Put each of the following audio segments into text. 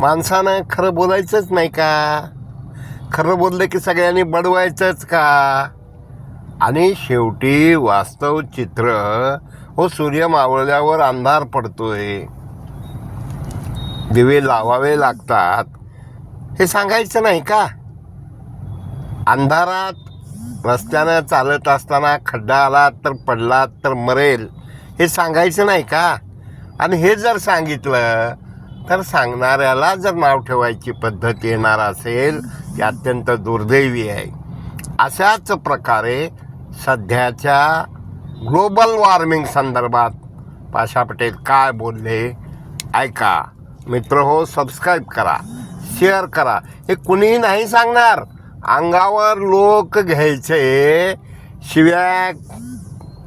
माणसानं खरं बोलायचंच नाही का? खरं बोललं की सगळ्यांनी बडवायचंच का? आणि शेवटी वास्तव चित्र हो सूर्य मावळल्यावर अंधार पडतोय. दिवे लावावे लागतात. हे सांगायचं नाही का? अंधारात रस्त्यानं चालत असताना खड्डा आला तर पडला तर मरेल. हे सांगायचं नाही का? आणि हे जर सांगितलं तर सांगणाऱ्याला जर नाव ठेवायची पद्धत येणार असेल ती अत्यंत दुर्दैवी आहे. अशाच प्रकारे सध्याच्या ग्लोबल वॉर्मिंग संदर्भात पाशा पटेल काय बोलले ऐका. मित्र हो सबस्क्राईब करा शेअर करा. हे कुणीही नाही सांगणार. अंगावर लोक घ्यायचे शिव्या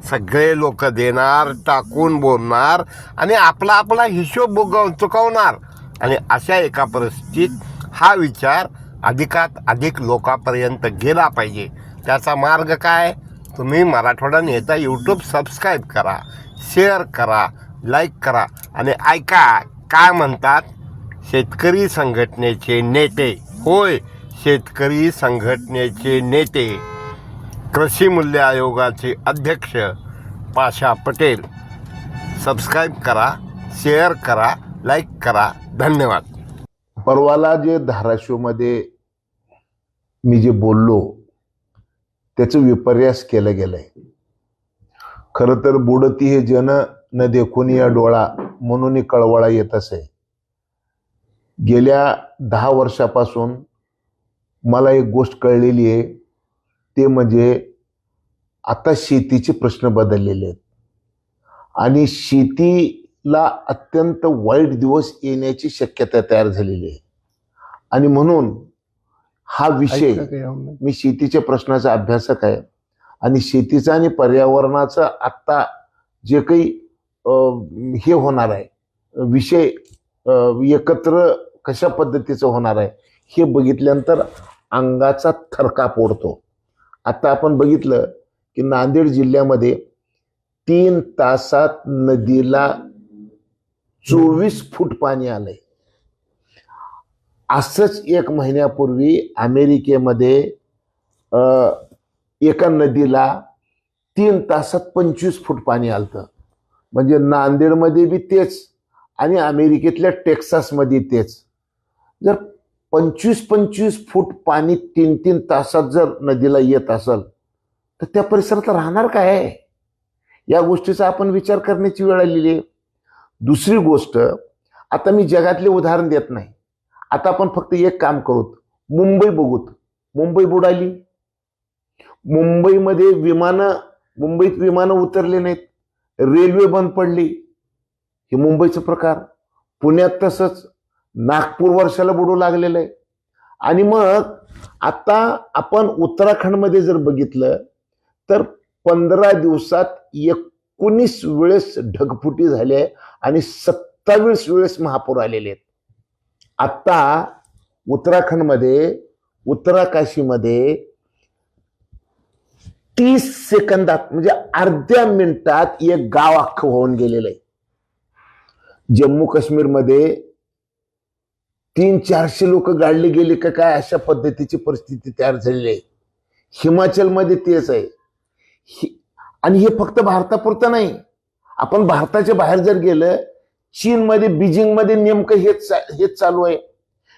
सगळे लोक देणार टाकून बोलणार आणि आपला आपला हिशोब बुगव चुकवणार. आणि अशा एका परिस्थितीत हा विचार अधिकात अधिक लोकांपर्यंत गेला पाहिजे. त्याचा मार्ग काय? तुम्ही मराठवाडा नेता यूट्यूब सबस्क्राईब करा शेअर करा लाईक करा आणि ऐका काय म्हणतात? शेतकरी संघटनेचे नेते. होय शेतकरी संघटनेचे नेते. कृषी मूल्य आयोगाचे अध्यक्ष पाशा पटेल. सबस्क्राईब करा शेअर करा लाईक करा. धन्यवाद. परवाला जे धाराशिवमध्ये मी जे बोललो त्याचं विपर्यास केलं गेलंय. खरं तर बुडती हे जन न देखून या डोळा म्हणून कळवळा येत असे. गेल्या दहा वर्षापासून मला एक गोष्ट कळलेली आहे. ते म्हणजे आता शेतीचे प्रश्न बदललेले आहेत. आणि शेतीला अत्यंत वाईट दिवस येण्याची शक्यता तयार झालेली आहे. आणि म्हणून हा विषय मी शेतीच्या प्रश्नाचा अभ्यासक आहे. आणि शेतीचा आणि पर्यावरणाचा आत्ता जे काही हे होणार आहे विषय एकत्र कशा पद्धतीचं होणार आहे हे बघितल्यानंतर अंगाचा थरका पोडतो आता आपण बघितलं की नांदेड जिल्ह्यामध्ये तीन तासात नदीला चोवीस फूट पाणी आलंय. असंच एक महिन्यापूर्वी अमेरिकेमध्ये एका नदीला तीन तासात पंचवीस फूट पाणी आलतं. म्हणजे नांदेडमध्ये बी तेच आणि अमेरिकेतल्या टेक्सासमध्ये तेच. जर पंचवीस पंचवीस फूट पाणी तीन तीन तासात जर नदीला येत असेल तर त्या परिसरात राहणार काय? आहे या गोष्टीचा आपण विचार करण्याची वेळ आलेली आहे. दुसरी गोष्ट आता मी जगातले उदाहरण देत नाही. आता आपण फक्त एक काम करूत. मुंबई बघूत. मुंबई बुडाली मुंबईमध्ये विमानं मुंबईत विमानं उतरले नाहीत. रेल्वे बंद पडली. हे मुंबईचं प्रकार. पुण्यात तसंच. नागपूर वर्षाला बुडू लागलेलं आहे. आणि मग आता आपण उत्तराखंडमध्ये जर बघितलं तर पंधरा दिवसात एकोणीस वेळेस ढगफुटी झाली आहे आणि सत्तावीस वेळेस महापूर आलेले आहेत. आत्ता उत्तराखंडमध्ये उत्तराकाशीमध्ये तीस सेकंदात म्हणजे अर्ध्या मिनिटात एक गाव अख्खं होऊन गेलेलं आहे. जम्मू काश्मीरमध्ये तीन चारशे लोक गाडले गेले का काय अशा पद्धतीची परिस्थिती तयार झालेली आहे. हिमाचलमध्ये तेच आहे. आणि हे फक्त भारतापुरतं नाही. आपण भारताच्या बाहेर जर गेलं चीनमध्ये बीजिंगमध्ये नेमकं हेच चा- हेच चालू आहे.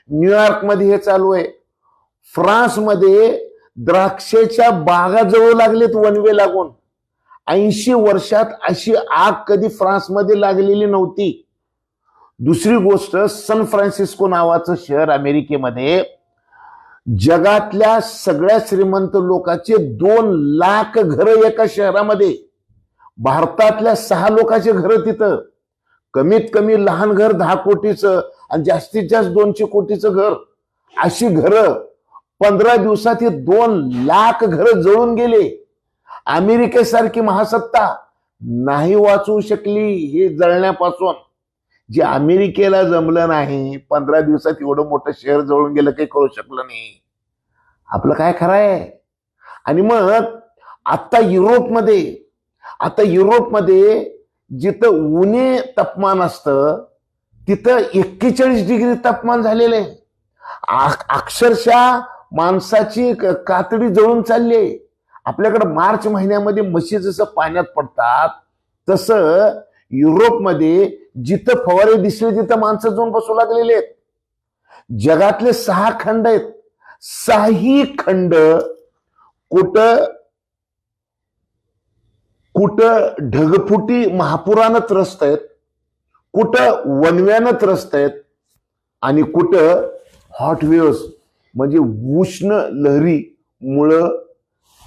न्यूयॉर्कमध्ये हे चालू आहे. फ्रान्समध्ये द्राक्षेच्या बागा जवळ लागलेत वनवे लागून. ऐंशी वर्षात अशी आग कधी फ्रान्समध्ये लागलेली नव्हती. दुसरी गोष्ट सन फ्रान्सिस्को नावाचं शहर अमेरिकेमध्ये जगातल्या सगळ्या श्रीमंत लोकांचे दोन लाख घर एका शहरामध्ये. भारतातल्या सहा लोकांचे घर तिथं. कमीत कमी लहान घर दहा कोटीचं आणि जास्तीत जास्त दोनशे कोटीचं घर. अशी घरं पंधरा दिवसात हे दोन लाख घर जळून गेले. अमेरिकेसारखी महासत्ता नाही वाचवू शकली हे जळण्यापासून. जे अमेरिकेला जमलं नाही पंधरा दिवसात एवढं मोठं शहर जळून गेलं काही करू शकलं नाही. आपलं काय खरं आहे? आणि मग आता युरोपमध्ये आता युरोपमध्ये जिथं उणे तापमान असतं तिथं एक्केचाळीस डिग्री तापमान झालेलं आहे. अक्षरशः माणसाची कातडी जळून चालली आहे. आपल्याकडं मार्च महिन्यामध्ये म्हशी जसं पाण्यात पडतात तसं युरोपमध्ये जिथं फवारे दिसले तिथं माणसं जाऊन बसू लागलेले आहेत. जगातले सहा खंड आहेत. सहाही खंड कुठं कुठं ढगफुटी महापुरानं त्रस्त आहेत कुठं वनव्यानं त्रस्त आहेत आणि कुठं हॉट वेव्स म्हणजे उष्ण लहरीमुळं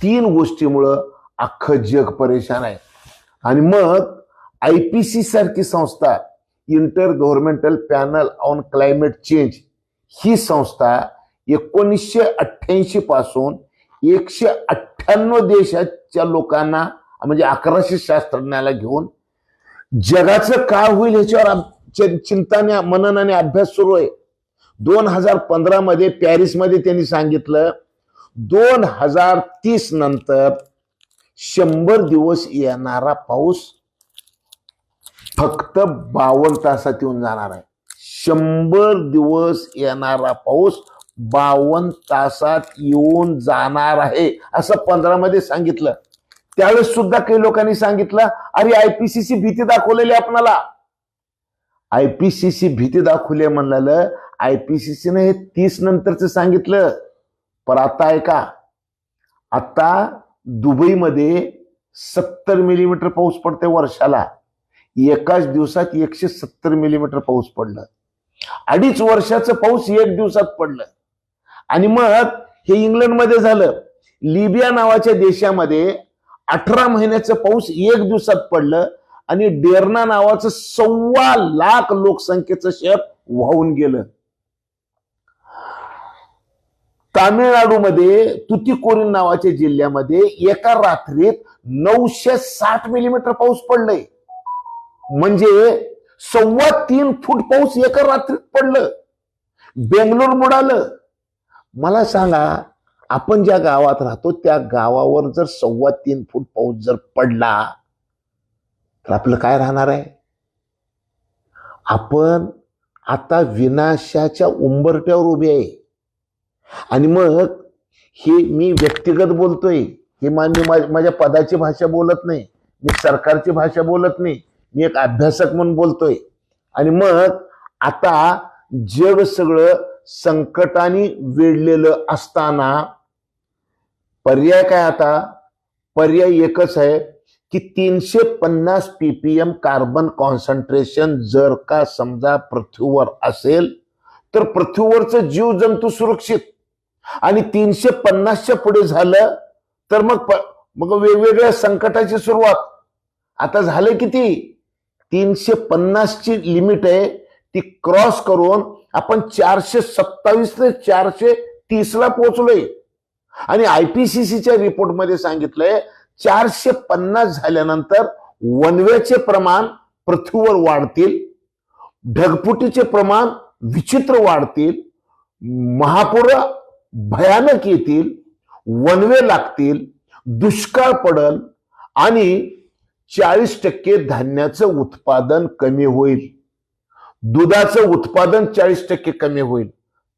तीन गोष्टीमुळं अख्खं जग परेशान आहे. आणि मग आय पी सी सारखी संस्था inter governmental panel on climate change ही संस्था एकोणीसशे अठ्ठ्याऐंशी पासून एकशे अठ्ठ्याण्णव देशाच्या लोकांना म्हणजे अकराशे शास्त्रज्ञाला घेऊन जगाचं काय होईल ह्याच्यावर आम- चि- चिंताने मननाने अभ्यास सुरू आहे. दोन हजार पंधरा मध्ये पॅरिसमध्ये त्यांनी सांगितलं दोन हजार तीस नंतर शंभर दिवस येणारा पाऊस फक्त बावन्न तासात येऊन जाणार आहे. शंभर दिवस येणारा पाऊस बावन्न तासात येऊन जाणार आहे असं पंधरामध्ये सांगितलं. त्यावेळेस सुद्धा काही लोकांनी सांगितलं अरे आयपीसीसी भीती दाखवलेली आपणाला. आयपीसीसी भीती दाखवली म्हणलं आयपीसीसीने हे तीस नंतरच सांगितलं. पण आता ऐका आता दुबईमध्ये सत्तर मिलीमीटर पाऊस पडते वर्षाला. एकाच दिवसात एकशे सत्तर मिलीमीटर पाऊस पडलं. अडीच वर्षाचं पाऊस एक दिवसात पडलं. आणि मग हे इंग्लंडमध्ये झालं. लिबिया नावाच्या देशामध्ये अठरा महिन्याचं पाऊस एक दिवसात पडलं आणि डेरना नावाचं सव्वा लाख लोकसंख्येचं शहर वाहून गेलं. तामिळनाडूमध्ये तुतीकोरीन नावाच्या जिल्ह्यामध्ये एका रात्रीत नऊशे साठ मिलीमीटर पाऊस पडलंय. म्हणजे सव्वा तीन फूट पाऊस एका रात्रीत पडलं. बेंगलोर बुडालं. मला सांगा आपण ज्या गावात राहतो त्या गावावर जर सव्वा तीन फूट पाऊस जर पडला तर आपलं काय राहणार आहे? आपण आता विनाशाच्या उंबरट्यावर उभे आहे. आणि मग हे मी व्यक्तिगत बोलतोय. हे मान्य माझ्या पदाची भाषा बोलत नाही. मी सरकारची भाषा बोलत नाही. मी एक अभ्यासक म्हणून बोलतोय. आणि मग आता जग सगळं संकटाने वेढलेलं असताना पर्याय काय आता? पर्याय एकच आहे की तीनशे पन्नास पीपीएम कार्बन कॉन्सन्ट्रेशन जर का समजा पृथ्वीवर असेल तर पृथ्वीवरचं जीवजंतू सुरक्षित. आणि तीनशे पन्नासच्या पुढे झालं तर मग प- मग वेगवेगळ्या संकटाची सुरुवात. आता झालं किती? तीनशे पन्नासची लिमिट आहे. ती क्रॉस करून आपण चारशे सत्तावीस ते चारशे तीसला पोहोचलोय. आणि आयपीसीसीच्या रिपोर्टमध्ये सांगितलंय चारशे पन्नास झाल्यानंतर वनवेचे प्रमाण पृथ्वीवर वाढतील ढगफुटीचे प्रमाण विचित्र वाढतील महापूर भयानक येतील वनवे लागतील दुष्काळ पडल आणि चाळीस टक्के धान्याचं उत्पादन कमी होईल. दुधाचं उत्पादन चाळीस टक्के कमी होईल.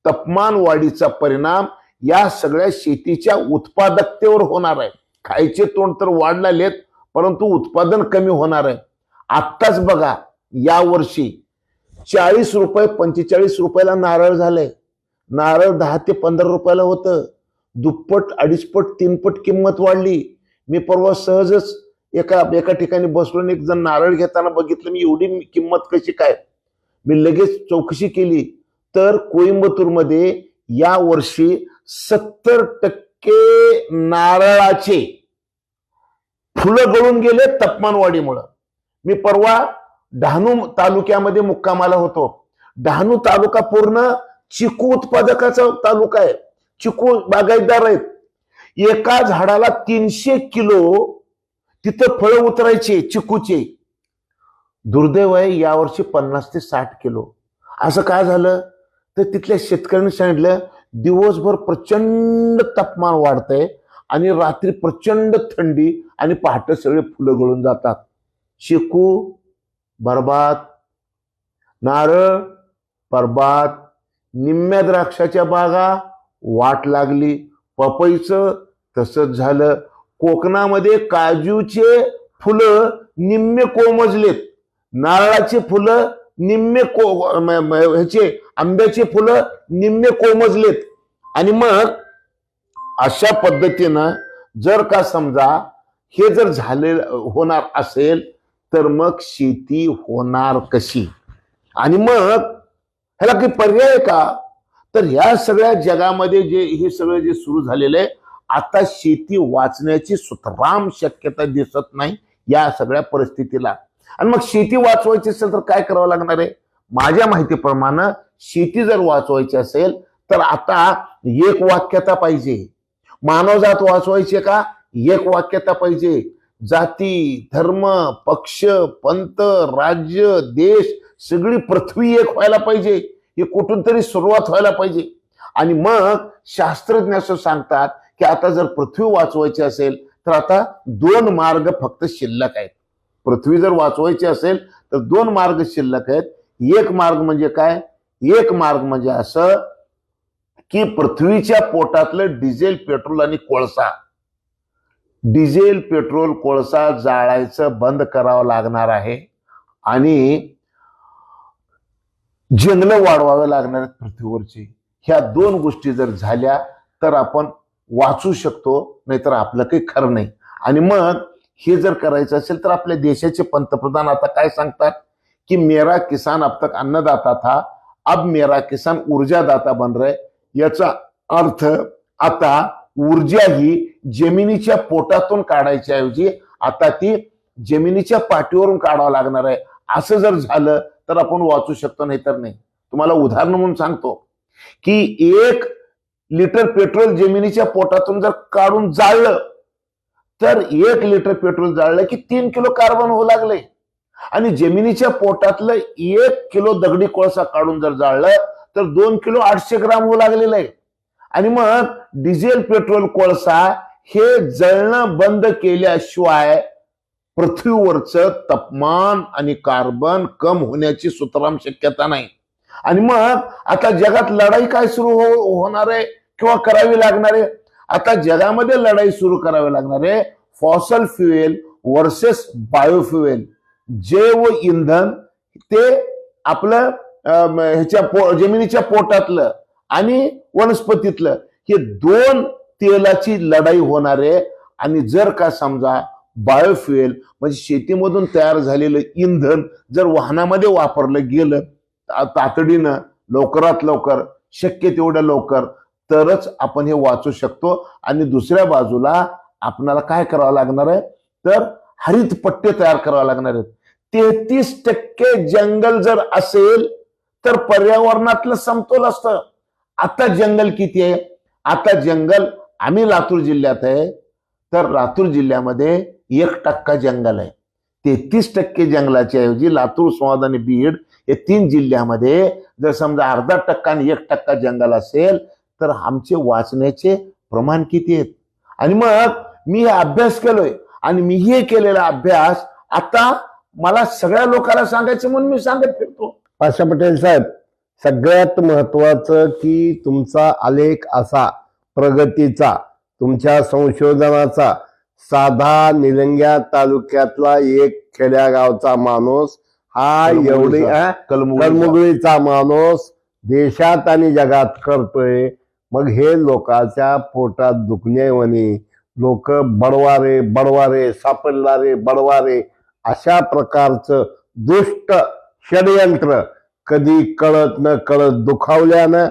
तापमान वाढीचा परिणाम या सगळ्या शेतीच्या उत्पादकतेवर होणार आहे. खायचे तोंड तर वाढलेत परंतु उत्पादन कमी होणार आहे. आत्ताच बघा या वर्षी चाळीस रुपये पंचेचाळीस रुपयाला नारळ झालंय. नारळ दहा ते पंधरा रुपयाला होतं. दुप्पट अडीचपट तीनपट किंमत वाढली. मी परवा सहजच एका एका ठिकाणी बसून एक जण नारळ घेताना बघितलं मी एवढी किंमत कशी काय? मी लगेच चौकशी केली. तर कोइंबतूरमध्ये या वर्षी सत्तर टक्के नारळाचे फुलं गळून गेले तापमानवाढीमुळं. मी परवा डहाणू तालुक्यामध्ये मुक्कामाला होतो. डहाणू तालुका पूर्ण चिकू उत्पादकाचा तालुका आहे. चिकू बागायतदार आहेत. एका झाडाला तीनशे किलो तिथं फळं उतरायचे चिकूचे. दुर्दैव आहे यावर्षी पन्नास ते साठ किलो. असं काय झालं? तर तिथल्या शेतकऱ्यांनी सांगितलं दिवसभर प्रचंड तापमान वाढतंय आणि रात्री प्रचंड थंडी आणि पहाटे सगळे फुलं गळून जातात. चिकू बरबाद. नारळ बरबाद. निम्म्या द्राक्षाच्या बागा वाट लागली. पपईचं तसंच झालं. कोकणामध्ये काजूचे फुलं निम्मे कोमजलेत. नारळाचे फुलं निम्मे को ह्याचे आंब्याचे फुलं निम्मे कोमजलेत. आणि मग अशा पद्धतीनं जर का समजा हे जर झाले होणार असेल तर मग शेती होणार कशी? आणि मग ह्याला काही पर्याय आहे का? तर ह्या सगळ्या जगामध्ये जे हे सगळं जे सुरू झालेलं आहे आता शेती वाचण्याची सुतराम शक्यता दिसत नाही या सगळ्या परिस्थितीला. आणि मग शेती वाचवायची असेल तर काय करावं लागणार आहे? माझ्या माहितीप्रमाणे शेती जर वाचवायची असेल तर आता एक वाक्यता पाहिजे. मानवजात वाचवायची का? एक वाक्यता पाहिजे. जाती धर्म पक्ष पंत राज्य देश सगळी पृथ्वी एक व्हायला पाहिजे. हे कुठून तरी सुरुवात व्हायला पाहिजे. आणि मग शास्त्रज्ञ असं सांगतात की आता जर पृथ्वी वाचवायची असेल तर आता दोन मार्ग फक्त शिल्लक आहेत. पृथ्वी जर वाचवायची असेल तर दोन मार्ग शिल्लक आहेत. एक मार्ग म्हणजे काय? एक मार्ग म्हणजे असं की पृथ्वीच्या पोटातलं डिझेल पेट्रोल आणि कोळसा. डिझेल पेट्रोल कोळसा जाळायचं बंद करावं लागणार आहे. आणि जंगलं वाढवावे लागणार आहेत पृथ्वीवरची. ह्या दोन गोष्टी जर झाल्या तर आपण वाचू शकतो नाहीतर आपलं काही खरं नाही. आणि मग हे जर करायचं असेल तर आपल्या देशाचे पंतप्रधान आता काय सांगतात? की मेरा किसान अब तक अन्नदाता था अब मेरा किसान ऊर्जादाता बन रहे. याचा अर्थ आता ऊर्जा ही जमिनीच्या पोटातून काढायच्या ऐवजी आता ती जमिनीच्या पाठीवरून काढावं लागणार आहे. असं जर झालं तर आपण वाचू शकतो नाही तर नाही. तुम्हाला उदाहरण म्हणून सांगतो की एक लिटर पेट्रोल जमिनीच्या पोटातून जर काढून जाळलं तर एक लिटर पेट्रोल जाळलं की तीन किलो कार्बन होऊ लागले. आणि जमिनीच्या पोटातलं एक किलो दगडी कोळसा काढून जर जाळलं तर दोन किलो आठशे ग्राम होऊ लागलेलं आहे. आणि मग डिझेल पेट्रोल कोळसा हे जळणं बंद केल्याशिवाय पृथ्वीवरचं तापमान आणि कार्बन कम होण्याची सुतराम शक्यता नाही. आणि मग आता जगात लढाई काय सुरू हो होणार आहे? किंवा करावी लागणार? आहे आता जगामध्ये लढाई सुरू करावी लागणार आहे फॉसल फ्युएल वर्सेस बायोफ्युएल जैव इंधन ते आपलं ह्याच्या पो जमिनीच्या पोटातलं आणि वनस्पतीतलं हे दोन तेलाची लढाई होणार. आहे आणि जर का समजा बायोफ्युएल म्हणजे शेतीमधून तयार झालेलं इंधन जर वाहनामध्ये वापरलं गेलं तातडीनं लवकरात लवकर शक्य तेवढ्या लवकर तरच आपण हे वाचू शकतो. आणि दुसऱ्या बाजूला आपणाला काय करावं लागणार आहे? तर हरित पट्टे तयार करावे लागणार आहेत. तेहतीस टक्के जंगल जर असेल तर पर्यावरणातलं समतोल असतं. आता जंगल किती आहे? आता जंगल आम्ही लातूर जिल्ह्यात आहे. तर लातूर जिल्ह्यामध्ये एक टक्का जंगल आहे. तेहतीस टक्के जंगलाच्या ऐवजी लातूर संवाद आणि बीड हे तीन जिल्ह्यामध्ये जर समजा अर्धा टक्का आणि एक टक्का जंगल असेल तर आमचे वाचण्याचे प्रमाण किती आहेत? आणि मग मी हे अभ्यास केलोय आणि मी हे केलेला अभ्यास आता मला सगळ्या लोकांना सांगायचं म्हणून मी सांगत फिरतो. पाशा पटेल साहेब सगळ्यात महत्वाचं की तुमचा आलेख असा प्रगतीचा तुमच्या संशोधनाचा. साधा निलंग्या तालुक्यातला एक खेड्यागावचा माणूस हा एवढी? कलमुगी कर्मुगळीचा माणूस देशात आणि जगात करतोय. मग हे लोकांच्या पोटात दुखणे म्हणे. लोक बडवारे बडवारे सापडणारे बडवारे अशा प्रकारचं दुष्ट षडयंत्र कधी कळत न कळत दुखावल्यानं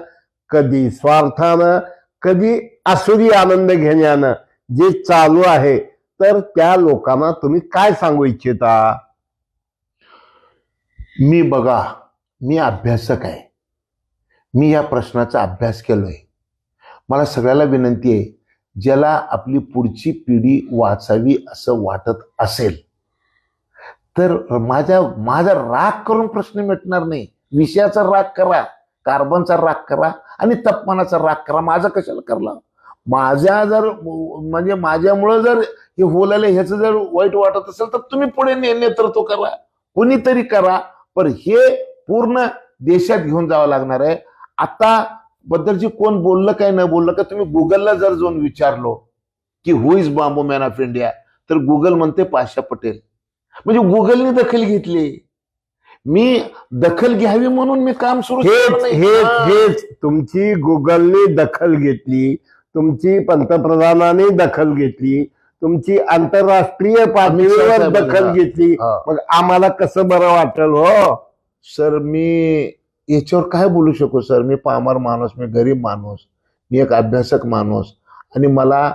कधी स्वार्थानं कधी असुरी आनंद घेण्यानं जे चालू आहे. तर त्या लोकांना तुम्ही काय सांगू इच्छिता? मी बघा मी अभ्यासक आहे. मी या प्रश्नाचा अभ्यास केलोय. मला सगळ्याला विनंती आहे ज्याला आपली पुढची पिढी वाचावी असं वाटत असेल तर माझ्या माझा राग करून प्रश्न मिटणार नाही. विषयाचा राग करा कार्बनचा राग करा आणि तापमानाचा राग करा. माझा कशाला करला माझ्या जर म्हणजे माझ्यामुळं जर हे होलेलं ह्याचं जर वाईट वाटत असेल तर तुम्ही पुढे नेतृत्व करा. कोणीतरी करा. पण हे पूर्ण देशात घेऊन जावं लागणार आहे. आता बद्दलची कोण बोललं काय न बोललं का तुम्ही गुगलला जर जाऊन विचारलो की who is bamboo man of India तर गुगल म्हणते पाशा पटेल म्हणजे गुगलने दखल घेतली मी दखल घ्यावी म्हणून मी काम सुरू हेच नाही. हेच हा. हेच तुमची गुगलने दखल घेतली तुमची पंतप्रधानांनी दखल घेतली तुमची आंतरराष्ट्रीय पातळीवर दखल. घेतली. मग आम्हाला कसं बरं वाटेल हो सर मी याच्यावर काय बोलू शकू सर? मी पामर माणूस मी गरीब माणूस मी एक अभ्यासक माणूस. आणि मला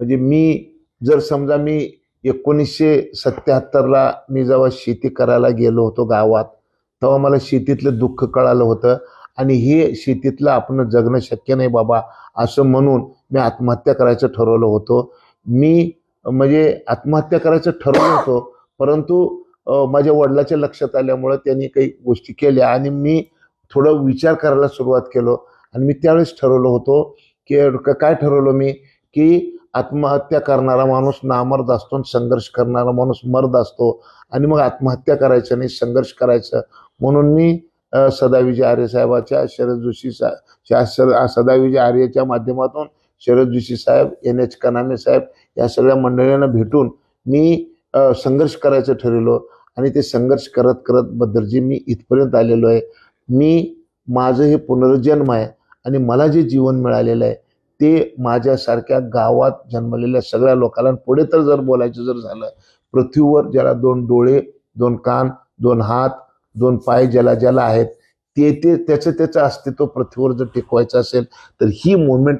म्हणजे मी जर समजा मी एकोणीसशे सत्याहत्तरला मी जेव्हा शेती करायला गेलो होतो गावात तेव्हा मला शेतीतलं दुःख कळालं होतं. आणि हे शेतीतलं आपण जगणं शक्य नाही बाबा असं म्हणून मी आत्महत्या करायचं ठरवलं होतं. मी म्हणजे आत्महत्या करायचं ठरवलं होतं परंतु माझ्या वडिलाच्या लक्षात आल्यामुळं त्यांनी काही गोष्टी केल्या आणि मी थोडं विचार करायला सुरुवात केलो आणि मी त्यावेळेस ठरवलं होतो की काय ठरवलं मी? की आत्महत्या करणारा माणूस नामर्द असतो आणि संघर्ष करणारा माणूस मर्द असतो आणि मग आत्महत्या करायचं नाही संघर्ष करायचं म्हणून मी सदाविजय आर्य साहेबाच्या शरद जोशी सा सदाविजय आर्यच्या माध्यमातून शरद जोशी साहेब एन एच कनामे साहेब या सगळ्या मंडळींना भेटून मी संघर्ष करायचं ठरवलो आणि ते संघर्ष करत करत बद्दरजी मी इथपर्यंत आलेलो आहे. मी माझं हे पुनर्जन्म आहे आणि मला जे जीवन मिळालेलं आहे ते माझ्यासारख्या गावात जन्मलेल्या सगळ्या लोकांना पुढे तर जर बोलायचं जर झालं पृथ्वीवर ज्याला दोन डोळे दोन कान दोन हात दोन पाय ज्याला ज्याला आहेत ते ते त्याचं त्याचं अस्तित्व पृथ्वीवर जर टिकवायचं असेल तर ही मुवमेंट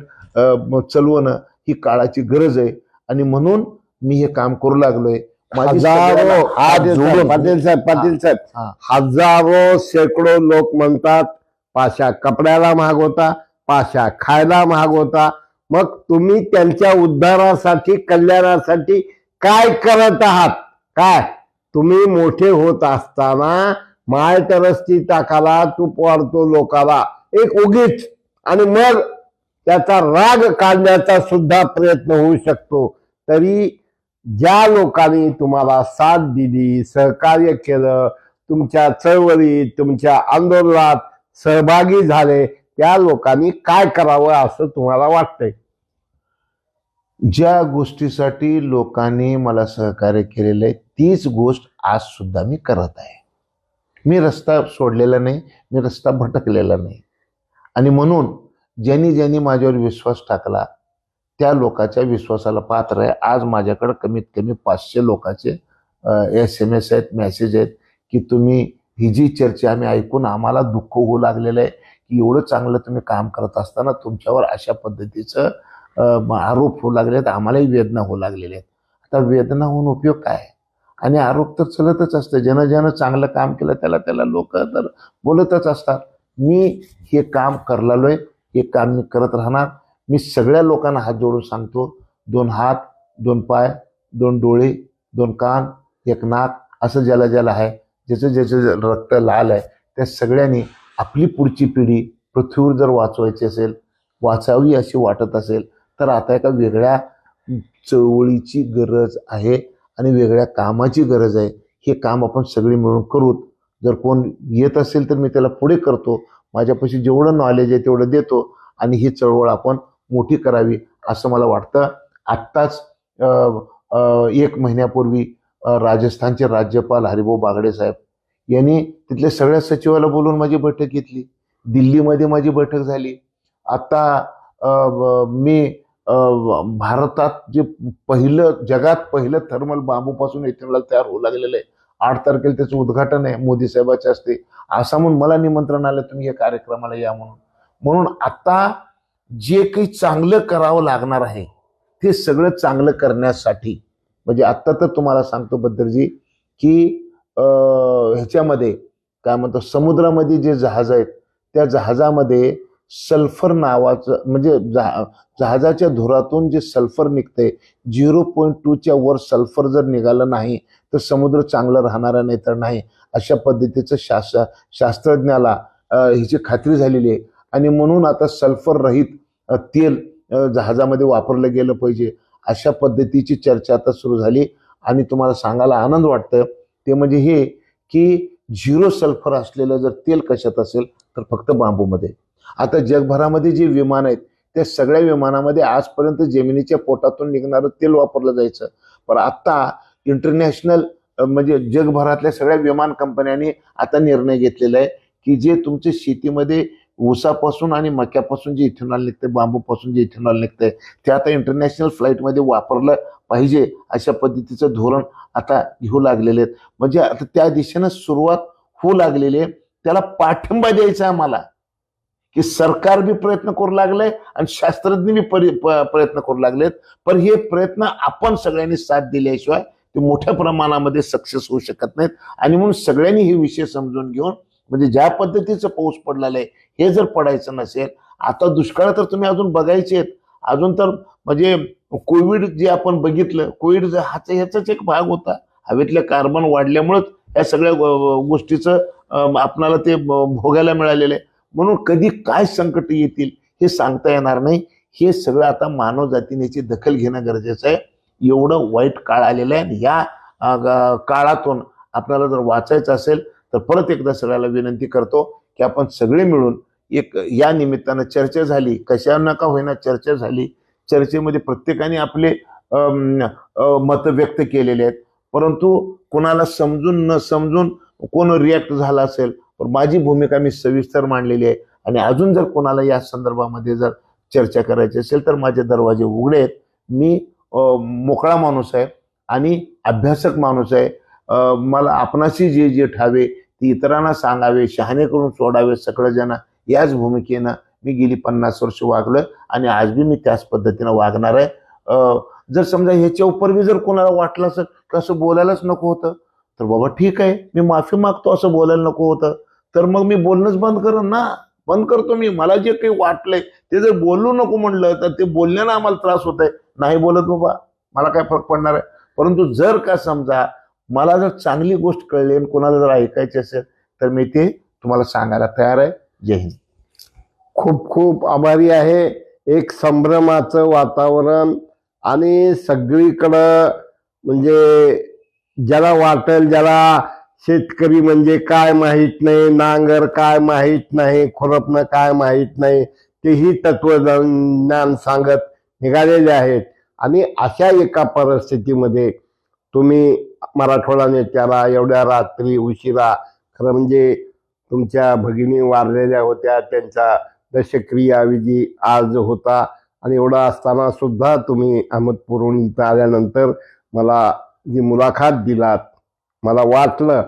चलवणं ही काळाची गरज आहे. आणि म्हणून मी हे काम करू लागलो आहे हजारो पाटील साहेब, पाटील साहेब. हजारो शेकडो लोक म्हणतात पाशा कपड्याला महाग होता पाशा खायला महाग होता. मग तुम्ही त्यांच्या उद्धारासाठी कल्याणासाठी काय करत आहात? काय? तुम्ही मोठे होत असताना माय तरसची टाकाला तूप वाढतो लोकाला. एक उगीच. आणि मग त्याचा राग काढण्याचा सुद्धा प्रयत्न होऊ शकतो. तरी ज्या लोकांनी तुम्हाला साथ दिली सहकार्य केलं तुमच्या चळवळीत तुमच्या आंदोलनात सहभागी झाले त्या लोकांनी काय करावं असं तुम्हाला वाटतंय? ज्या गोष्टीसाठी लोकांनी मला सहकार्य केलेलं आहे तीच गोष्ट आज सुद्धा मी करत आहे. मी रस्ता सोडलेला नाही मी रस्ता भटकलेला नाही. आणि म्हणून ज्यांनी ज्यांनी माझ्यावर विश्वास टाकला त्या लोकांच्या विश्वासाला पात्र आहे. आज माझ्याकडं कमीत कमी पाचशे लोकांचे एस एम एस आहेत मेसेज आहेत की तुम्ही ही जी चर्चा आम्ही ऐकून आम्हाला दुःख होऊ लागलेलं आहे की एवढं चांगलं तुम्ही काम करत असताना तुमच्यावर अशा पद्धतीचं आरोप होऊ लागले आहेत आम्हालाही वेदना होऊ लागलेल्या आहेत. आता वेदना होऊन उपयोग काय आणि आरोप तर चलतच असतं. ज्यानं ज्यानं चांगलं काम केलं त्याला त्याला लोक तर बोलतच असतात. मी हे काम करलालोय हे काम मी करत राहणार मी सगळ्या लोकांना हात जोडून सांगतो दोन हात दोन पाय दोन डोळे दोन कान एक नाक असं ज्याला ज्याला आहे ज्याचं ज्याचं रक्त लाल आहे त्या सगळ्यांनी आपली पुढची पिढी पृथ्वीवर जर वाचवायची असेल वाचावी अशी वाटत असेल तर आता एका वेगळ्या चळवळीची गरज आहे आणि वेगळ्या कामाची गरज आहे. हे काम आपण सगळे मिळून करूत. जर कोण येत असेल तर मी त्याला पुढे करतो. माझ्यापाशी जेवढं नॉलेज आहे तेवढं देतो. आणि ही चळवळ आपण मोठी करावी असं मला वाटतं. आत्ताच एक महिन्यापूर्वी राजस्थानचे राज्यपाल हरिभाऊ बागडे साहेब यांनी तिथल्या सगळ्या सचिवाला बोलून माझी बैठक घेतली. दिल्लीमध्ये माझी बैठक झाली. आता मी भारतात जे पहिलं जगात पहिलं थर्मल बांबूपासून इथेनॉल तयार होऊ लागलेलं आहे. आठ तारखेला त्याचं उद्घाटन आहे मोदी साहेबाच्या असते असं म्हणून मला निमंत्रण आलं तुम्ही या कार्यक्रमाला या म्हणून. म्हणून आता जे काही चांगलं करावं लागणार आहे ते सगळं चांगलं करण्यासाठी. म्हणजे आत्ता तर तुम्हाला सांगतो बद्दरजी की ह्याच्यामध्ये काय म्हणतो समुद्रामध्ये जे जहाज आहेत त्या जहाजामध्ये सल्फर नावाचं म्हणजे जहा जहाजाच्या धुरातून जे सल्फर निघते झिरो पॉईंट टूच्या वर सल्फर जर निघालं नाही तर समुद्र चांगलं राहणार नाही तर नाही. अशा पद्धतीचं शास्त्र शास्त्रज्ञाला ह्याची खात्री झालेली आहे. आणि म्हणून आता सल्फर रहित तेल जहाजामध्ये वापरलं गेलं पाहिजे. अशा पद्धतीची चर्चा आता सुरू झाली. आणि तुम्हाला सांगायला आनंद वाटतं ते म्हणजे हे की झिरो सल्फर असलेलं जर तेल कशात असेल तर फक्त बांबूमध्ये. आता जगभरामध्ये जे विमान आहेत त्या सगळ्या विमानामध्ये आजपर्यंत जमिनीच्या पोटातून निघणारं तेल वापरलं जायचं. पण आत्ता इंटरनॅशनल म्हणजे जगभरातल्या सगळ्या विमान कंपन्यांनी आता निर्णय घेतलेला आहे की जे तुमचे शेतीमध्ये ऊसापासून आणि मक्यापासून जे इथेनॉल निघते बांबूपासून जे इथेनॉल निघतंय ते आता इंटरनॅशनल फ्लाईटमध्ये वापरलं पाहिजे अशा पद्धतीचं धोरण आता घेऊ लागलेले आहेत. म्हणजे आता त्या दिशेनं सुरुवात होऊ लागलेली आहे. त्याला पाठिंबा द्यायचा आम्हाला. की सरकार बी प्रयत्न करू लागलंय आणि शास्त्रज्ञ बी प- प्रयत्न करू लागलेत. पण हे प्रयत्न आपण सगळ्यांनी साथ दिल्याशिवाय ते मोठ्या प्रमाणामध्ये सक्सेस होऊ शकत नाहीत. आणि म्हणून सगळ्यांनी हे विषय समजून घेऊन म्हणजे ज्या पद्धतीचं पाऊस पडलेला आहे हे जर पडायचं नसेल आता दुष्काळ तर तुम्ही अजून बघायचे आहेत. अजून तर म्हणजे कोविड जे आपण बघितलं कोविड हाच ह्याचाच एक भाग होता. हवेतलं कार्बन वाढल्यामुळंच या सगळ्या गोष्टीचं आपणाला ते भोगायला मिळालेलं आहे. म्हणून कधी काय संकट येतील हे सांगता येणार नाही. हे सगळं आता मानव जातीने याची दखल घेणं गरजेचं आहे. एवढं वाईट काळ आलेलं आहे. आणि या काळातून आपल्याला जर वाचायचं असेल तर परत एकदा सगळ्याला विनंती करतो की आपण सगळे मिळून एक या निमित्तानं चर्चा झाली कशा नका होईना चर्चा झाली चर्चेमध्ये प्रत्येकाने आपले मत व्यक्त केलेले आहेत. परंतु कोणाला समजून न समजून कोण रिॲक्ट झाला असेल पण माझी भूमिका मी सविस्तर मांडलेली आहे. आणि अजून जर कोणाला या संदर्भामध्ये जर चर्चा करायची असेल तर माझे दरवाजे उघडे आहेत. मी मोकळा माणूस आहे आणि अभ्यासक माणूस आहे. मला आपणाशी जे जे ठावे ती इतरांना सांगावे शहाणे करून सोडावे सगळेजण याच भूमिकेनं मी गेली पन्नास वर्ष वागलं आणि आज बी मी त्याच पद्धतीनं वागणार आहे. जर समजा ह्याच्या उपर बी जर कोणाला वाटलं असं की असं बोलायलाच नको होतं. तर बाबा ठीक आहे मी माफी मागतो असं बोलायला नको होतं. तर मग मी बोलणंच बंद करेन ना. बंद करतो मी. मला जे काही वाटलंय ते जर बोलू नको म्हणलं तर ते बोलण्यानं आम्हाला त्रास होत आहे नाही बोलत बाबा मला काय फरक पडणार आहे? परंतु जर का समजा मला जर चांगली गोष्ट कळली आणि कोणाला जर ऐकायची असेल तर मी ते तुम्हाला सांगायला तयार आहे. जय हिंद. खूप खूप आभारी आहे एक संभ्रमाचं वातावरण आणि सगळीकडं म्हणजे ज्याला वाटेल ज्याला शेतकरी म्हणजे काय माहीत नाही नांगर काय माहीत नाही खुरपणं काय माहीत नाही तेही तत्वज्ञान सांगत निघालेले आहेत. आणि अशा एका परिस्थितीमध्ये तुम्ही मराठवाडा नेत्याला एवढ्या रात्री उशिरा खरं म्हणजे तुमच्या भगिनी वारलेल्या होत्या त्यांचा दशक्रिया विधी आज होता. आणि एवढा असताना सुद्धा तुम्ही अहमदपूरहून इथं आल्यानंतर मला जी मुलाखत दिलात मला वाटलं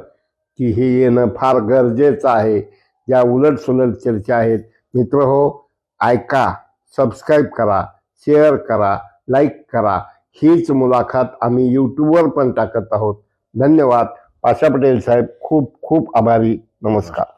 की हे येणं फार गरजेचं आहे. या उलट सुलट चर्चा आहेत मित्र हो ऐका सबस्क्राईब करा शेअर करा लाईक करा. हीच मुलाखत आम्ही यूट्यूबवर पण टाकत आहोत. धन्यवाद. पाशा पटेल साहेब खूप खूप आभारी. नमस्कार.